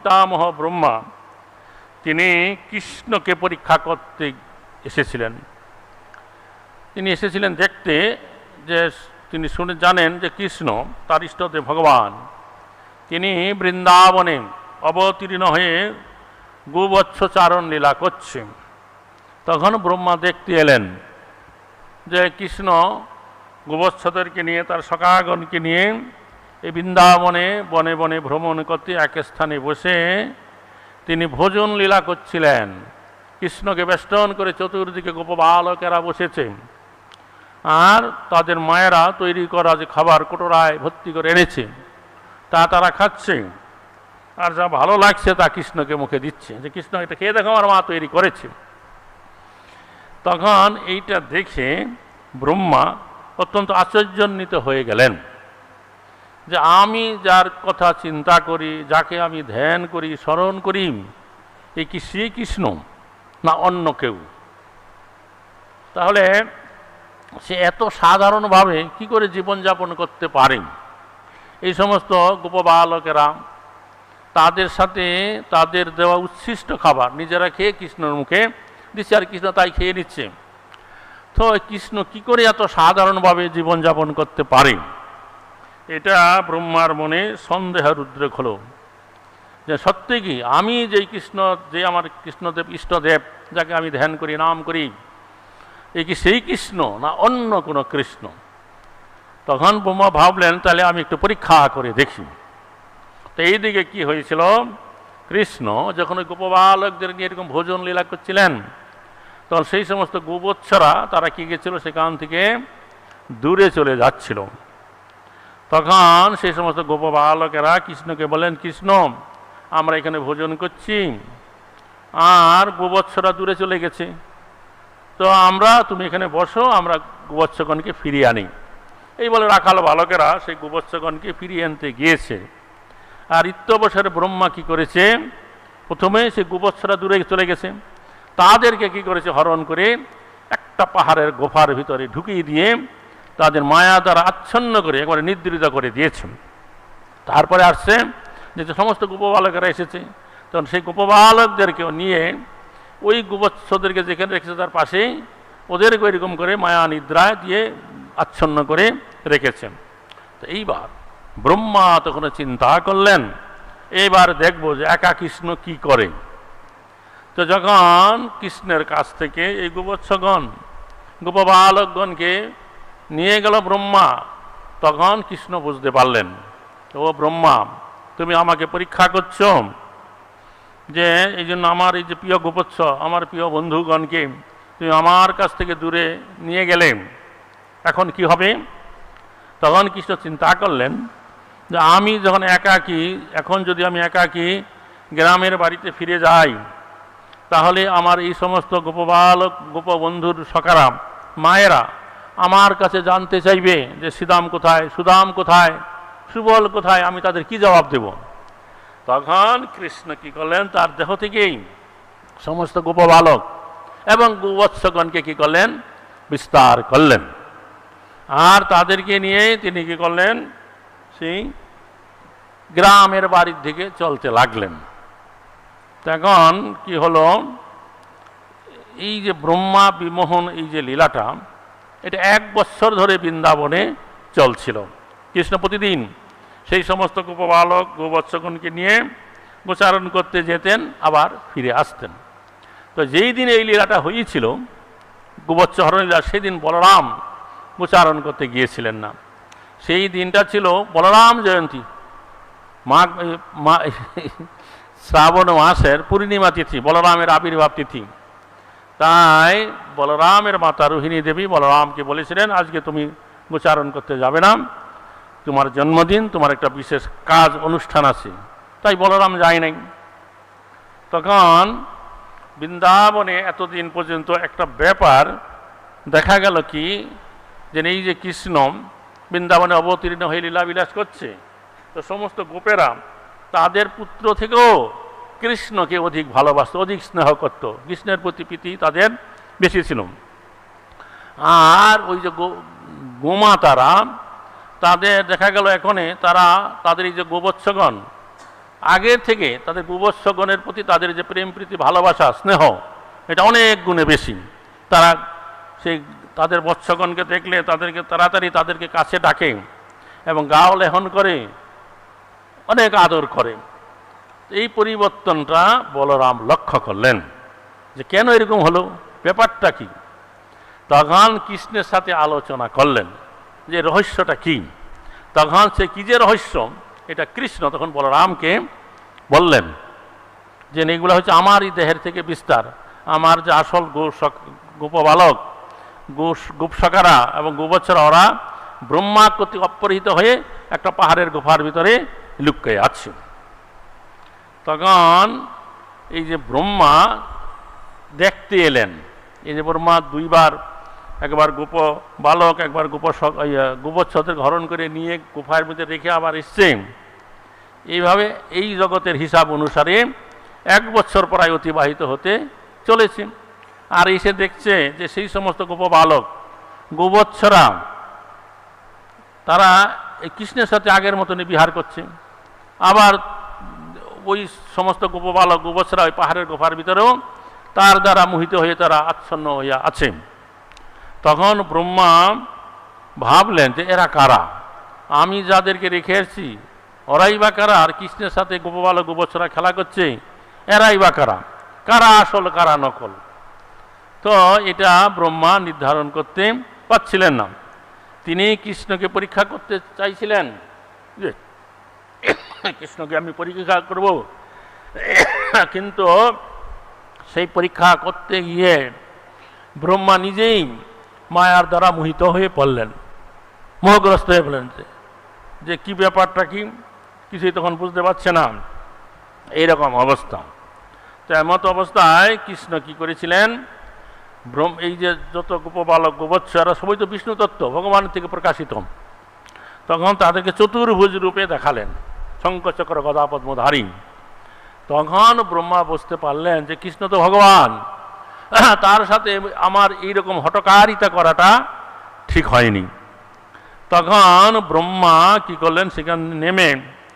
পিতামহ ব্রহ্মা, তিনি কৃষ্ণকে পরীক্ষা করতে এসেছিলেন। তিনি এসেছিলেন দেখতে যে তিনি শুনে জানেন যে কৃষ্ণ তার ইষ্টদেব ভগবান। তিনি বৃন্দাবনে অবতীর্ণ হয়ে গোবৎসচারণ লীলা করছেন। তখন ব্রহ্মা দেখতে এলেন যে কৃষ্ণ গোবৎসদেরকে নিয়ে, তার সখাগণকে নিয়ে এই বৃন্দাবনে বনে বনে ভ্রমণ করতে এক স্থানে বসে তিনি ভোজন লীলা করছিলেন। কৃষ্ণকে বেষ্টন করে চতুর্দিকে গোপবালকেরা বসেছে। আর তাদের মায়েরা তৈরি করা যে খাবার কোটরায় ভর্তি করে এনেছে, তা তারা খাচ্ছে। আর যা ভালো লাগছে তা কৃষ্ণকে মুখে দিচ্ছে। যে কৃষ্ণ, এটা খেয়ে দেখো, আমার মা তৈরি করেছে। তখন এইটা দেখে ব্রহ্মা অত্যন্ত আশ্চর্যান্বিত হয়ে গেলেন। যে আমি যার কথা চিন্তা করি, যাকে আমি ধ্যান করি, স্মরণ করি এই কি শ্রীকৃষ্ণ না অন্য কেউ? তাহলে সে এত সাধারণভাবে কি করে জীবনযাপন করতে পারে? এই সমস্ত গোপবালকেরা তাদের সাথে তাদের দেওয়া উচ্ছিষ্ট খাবার নিজেরা খেয়ে কৃষ্ণর মুখে দিচ্ছে আর কৃষ্ণ তাই খেয়ে নিচ্ছে। তো কৃষ্ণ কি করে এত সাধারণভাবে জীবনযাপন করতে পারে? এটা ব্রহ্মার মনে সন্দেহের উদ্রেক হলো যে সত্যি কি? আমি যেই কৃষ্ণ, যে আমার কৃষ্ণদেব, ইষ্টদেব, যাকে আমি ধ্যান করি, নাম করি এই কি সেই কৃষ্ণ না অন্য কোনো কৃষ্ণ? তখন ব্রহ্মা ভাবলেন, তাহলে আমি একটু পরীক্ষা করে দেখি। তো এই দিকে কি হয়েছিল? কৃষ্ণ যখন ওই গোপবালকদের নিয়ে এরকম ভোজন লীলা করছিলেন, তখন সেই সমস্ত গোবৎসরা তারা কি গেছিল? সেখান থেকে দূরে চলে যাচ্ছিল। তখন সেই সমস্ত গোপ বালকেরা কৃষ্ণকে বলেন, কৃষ্ণ, আমরা এখানে ভোজন করছি। আর গোবৎসরা দূরে চলে গেছে। তো আমরা, তুমি এখানে বসো, আমরা গোবৎসগণকে ফিরিয়ে আনি। এই বলে রাখাল বালকেরা সেই গোবৎসগণকে ফিরিয়ে আনতে গিয়েছে। আর ইত্যবসরে ব্রহ্মা কি করেছে? প্রথমে সে গোবৎসরা দূরে চলে গেছে। তাদেরকে কি করেছে? হরণ করে একটা পাহাড়ের গোফার ভিতরে ঢুকিয়ে দিয়ে তাদের মায়া দ্বারা আচ্ছন্ন করে, একবারে নিদ্রিত করে দিয়েছেন। তারপরে আসছে যে সমস্ত গোপবালকেরা এসেছে, তখন সেই গোপবালকদেরকেও নিয়ে ওই গোবৎসদেরকে যেখানে রেখেছে তার পাশেই ওদেরকে এরকম করে মায়া নিদ্রায় দিয়ে আচ্ছন্ন করে রেখেছেন। তো এইবার ব্রহ্মা তখন চিন্তা করলেন, এইবার দেখব যে একা কৃষ্ণ কি করে। তো যখন কৃষ্ণের কাছ থেকে এই গোবৎসগণ, গোপবালকগণকে নিয়ে গেল ব্রহ্মা। তখন কৃষ্ণ বুঝতে পারলেন, ও ব্রহ্মা, তুমি আমাকে পরীক্ষা করছ যে এই জন্য আমার এই যে প্রিয় গোপৎস আমার প্রিয় বন্ধুগণকে তুমি আমার কাছ থেকে দূরে নিয়ে গেলে। এখন কি হবে? তখন কৃষ্ণ চিন্তা করলেন যে আমি যখন একাকী, এখন যদি আমি একাকী গ্রামের বাড়িতে ফিরে যাই, তাহলে আমার এই সমস্ত গোপবালক, গোপবন্ধুর সকারা, মায়েরা আমার কাছে জানতে চাইবে যে শ্রীদাম কোথায়, সুদাম কোথায়, সুবল কোথায়, আমি তাদের কি জবাব দেব? তখন কৃষ্ণ কি করলেন? তার দেহ থেকেই সমস্ত গোপবালক এবং গোবৎসগণকে কি করলেন? বিস্তার করলেন। আর তাদেরকে নিয়ে তিনি কি করলেন? সেই গ্রামের বাড়ির দিকে চলতে লাগলেন। তখন কি হলো? এই যে ব্রহ্মা, বিমোহন, এই যে লীলাটা এটা এক বছর ধরে বৃন্দাবনে চলছিল। কৃষ্ণ প্রতিদিন সেই সমস্ত গোপবালক, গোবৎসগণকে নিয়ে গোচারণ করতে যেতেন, আবার ফিরে আসতেন। তো যেই দিন এই লীলাটা হয়েছিল গোবৎস হরণ লীলা সেদিন বলরাম গোচারণ করতে গিয়েছিলেন না। সেই দিনটা ছিল বলরাম জয়ন্তী। মাঘ মা শ্রাবণ মাসের পূর্ণিমা তিথি, বলরামের আবির্ভাব তিথি। তাই বলরামের মাতা রোহিণী দেবী বলরামকে বলেছিলেন, আজকে তুমি গোচারণ করতে যাবে না। তোমার জন্মদিন, তোমার একটা বিশেষ কাজ, অনুষ্ঠান আছে। তাই বলরাম যায় নাই। তখন বৃন্দাবনে এতদিন পর্যন্ত একটা ব্যাপার দেখা গেল কি, যে এই যে কৃষ্ণ বৃন্দাবনে অবতীর্ণ হয়ে লীলাবিলাস করছে, তো সমস্ত গোপেরা তাদের পুত্র থেকেও কৃষ্ণকে অধিক ভালোবাসত, অধিক স্নেহ করত। কৃষ্ণের প্রতি প্রীতি তাদের বেশি ছিল। আর ওই যে গোমাতারা তাদের দেখা গেল এখনে তারা তাদের এই যে গোবৎসগণ আগের থেকে তাদের গোবৎসগণের প্রতি তাদের যে প্রেম, প্রীতি, ভালোবাসা, স্নেহ, এটা অনেক গুণে বেশি। তারা সেই তাদের বৎসগণকে দেখলে তাদেরকে তাড়াতাড়ি তাদেরকে কাছে ডাকে এবং গাও লেহন করে, অনেক আদর করে। এই পরিবর্তনটা বলরাম লক্ষ্য করলেন যে কেন এরকম হলো? ব্যাপারটা কি? তখন কৃষ্ণের সাথে আলোচনা করলেন যে রহস্যটা কি? তখন সে কী যে রহস্য? এটা কৃষ্ণ তখন বলরামকে বললেন যে এগুলো হচ্ছে আমারই দেহের থেকে বিস্তার। আমার যে আসল গোপবালক গোপসকারা এবং গোবৎসরা, ওরা ব্রহ্মা কর্তৃক অপরিহিত হয়ে একটা পাহাড়ের গুফার ভিতরে লুকিয়ে আছে। তখন এই যে ব্রহ্মা দেখতে এলেন। এই যে ব্রহ্মা দুইবার একবার গোপ বালক, একবার গোপ গোপচ্ছদের হরণ করে নিয়ে গুফার মধ্যে রেখে আবার এসছে। এইভাবে এই জগতের হিসাব অনুসারে এক বছর প্রায় অতিবাহিত হতে চলেছে। আর এসে দেখছে যে সেই সমস্ত গোপ বালক, গোবৎসরা, তারা কৃষ্ণের সাথে আগের মতনই বিহার করছে। আবার ওই সমস্ত গোপবালক গোবৎসরা ওই পাহাড়ের গোফার ভিতরেও তার দ্বারা মোহিত হয়ে তারা আচ্ছন্ন হইয়া আছে। তখন ব্রহ্মা ভাবলেন যে এরা কারা? আমি যাদেরকে রেখে এসেছি, ওরাই বা কারা? আর কৃষ্ণের সাথে গোপবালক গোবৎসরা খেলা করছে, এরাই বা কারা? কারা আসল, কারা নকল? তো এটা ব্রহ্মা নির্ধারণ করতে পারছিলেন না। তিনি কৃষ্ণকে পরীক্ষা করতে চাইছিলেন যে কৃষ্ণকে আমি পরীক্ষা করব। কিন্তু সেই পরীক্ষা করতে গিয়ে ব্রহ্মা নিজেই মায়ার দ্বারা মোহিত হয়ে পড়লেন। মোহগ্রস্ত হয়ে পড়লেন যে কি ব্যাপারটা কি? কিছুই তখন বুঝতে পারছে না। এইরকম অবস্থা। তো এমত অবস্থায় কৃষ্ণ কি করেছিলেন? ব্রহ্ম, এই যে যত গোপবালক গোবৎস এরা সবই তো বিষ্ণু তত্ত্ব ভগবানের থেকে প্রকাশিত। তখন তাদেরকে চতুর্ভুজ রূপে দেখালেন। শঙ্কচক্র গদাপদ্মধারী তখন ব্রহ্মা বুঝতে পারলেন যে কৃষ্ণ তো ভগবান। তার সাথে আমার এইরকম হটকারিতা করাটা ঠিক হয়নি। তখন ব্রহ্মা কি করলেন, সেখানে নেমে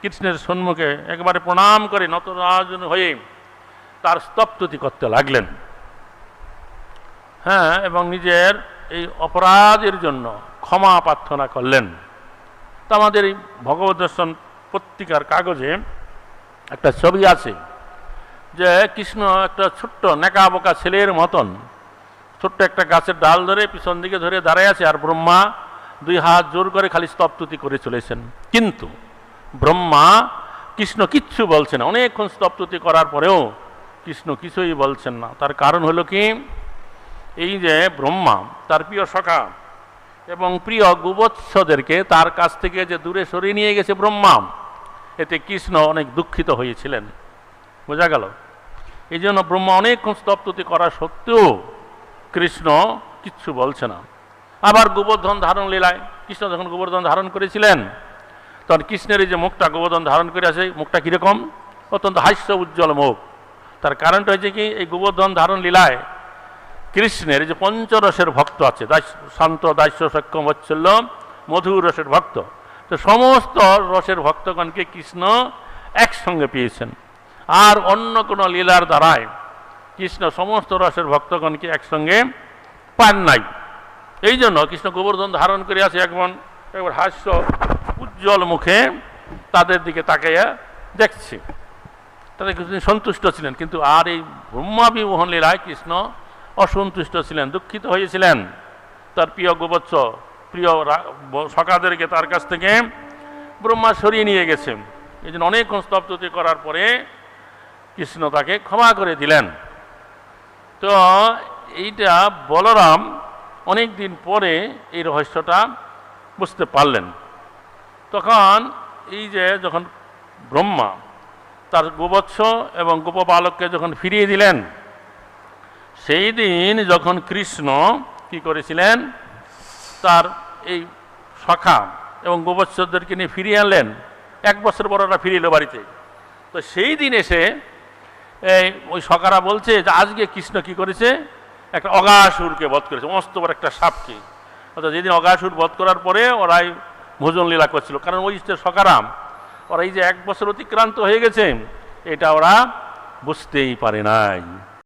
কৃষ্ণের সম্মুখে একবারে প্রণাম করে নতরাজ হয়ে তার স্তপ্তুতি করতে লাগলেন। হ্যাঁ এবং নিজের এই অপরাধের জন্য ক্ষমা প্রার্থনা করলেন। তা আমাদের এই ভগবত দর্শন পত্রিকার কাগজে একটা ছবি আছে যে কৃষ্ণ একটা ছোট্ট নেকা বোকা ছেলের মতন ছোট্ট একটা গাছের ডাল ধরে পিছন দিকে ধরে দাঁড়ায় আছে আর ব্রহ্মা দুই হাত জোর করে খালি স্তপ্তুতি করে চলেছেন। কিন্তু ব্রহ্মা কৃষ্ণ কিচ্ছু বলছেন অনেকক্ষণ স্তপ্তুতি করার পরেও কৃষ্ণ কিছুই বলছেন না। তার কারণ হলো কি? এই যে ব্রহ্মা, তার প্রিয় সখা এবং প্রিয় গুবৎসদেরকে তার কাছ থেকে যে দূরে সরিয়ে নিয়ে গেছে ব্রহ্মা এতে কৃষ্ণ অনেক দুঃখিত হয়েছিলেন। বোঝা গেল? এই জন্য ব্রহ্মা অনেকক্ষণ স্তপ্তুতি করা সত্ত্বেও কৃষ্ণ কিচ্ছু বলছে না। আবার গোবর্ধন ধারণ লীলায়, কৃষ্ণ যখন গোবর্ধন ধারণ করেছিলেন, তখন কৃষ্ণের এই যে মুখটা গোবর্ধন ধারণ করে আছে মুখটা কীরকম? অত্যন্ত হাস্য উজ্জ্বল মুখ। তার কারণটা হয়েছে কি, এই গোবর্ধন ধারণ লীলায় কৃষ্ণের যে পঞ্চরসের ভক্ত আছে শান্ত দাস্য সক্ষম বৎসল্য মধুর রসের ভক্ত তো সমস্ত রসের ভক্তগণকে কৃষ্ণ একসঙ্গে পেয়েছেন। আর অন্য কোনো লীলার দ্বারায় কৃষ্ণ সমস্ত রসের ভক্তগণকে একসঙ্গে পান নাই। এই জন্য কৃষ্ণ গোবর্ধন ধারণ করে আছে একমন একবার হাস্য উজ্জ্বল মুখে তাদের দিকে তাকাইয়া দেখছে। তাদের কৃষ্ণ সন্তুষ্ট ছিলেন, কিন্তু আর এই ব্রহ্মা বিমোহন লীলায় কৃষ্ণ অসন্তুষ্ট ছিলেন, দুঃখিত হয়েছিলেন। তার প্রিয় গোবৎস প্রিয় সকাদেরকে তার কাছ থেকে ব্রহ্মা সরিয়ে নিয়ে গেছে। এই জন্য অনেকক্ষণ স্তব্ধতি করার পরে কৃষ্ণ তাকে ক্ষমা করে দিলেন। তো এইটা বলরাম অনেক দিন পরে এই রহস্যটা বুঝতে পারলেন। তখন এই যে যখন ব্রহ্মা তার গোবৎস এবং গোপবালককে যখন ফিরিয়ে দিলেন, সেই দিন যখন কৃষ্ণ কি করেছিলেন তার এই সখা এবং গোবৎসদেরকে নিয়ে ফিরিয়ে আনলেন। এক বছর বড়রা ফিরিয়ে এলো বাড়িতে। তো সেই দিন এসে এই ওই সকারা বলছে যে, আজকে কৃষ্ণ কি করেছে? একটা অগাসুরকে বধ করেছে, মস্ত বড় একটা সাপকে। অর্থাৎ যেদিন অগাসুর বধ করার পরে ওরাই ভোজন লীলা করছিল। কারণ ওই যে সকারাম ওরা এই যে এক বছর অতিক্রান্ত হয়ে গেছে, এটা ওরা বুঝতেই পারে নাই।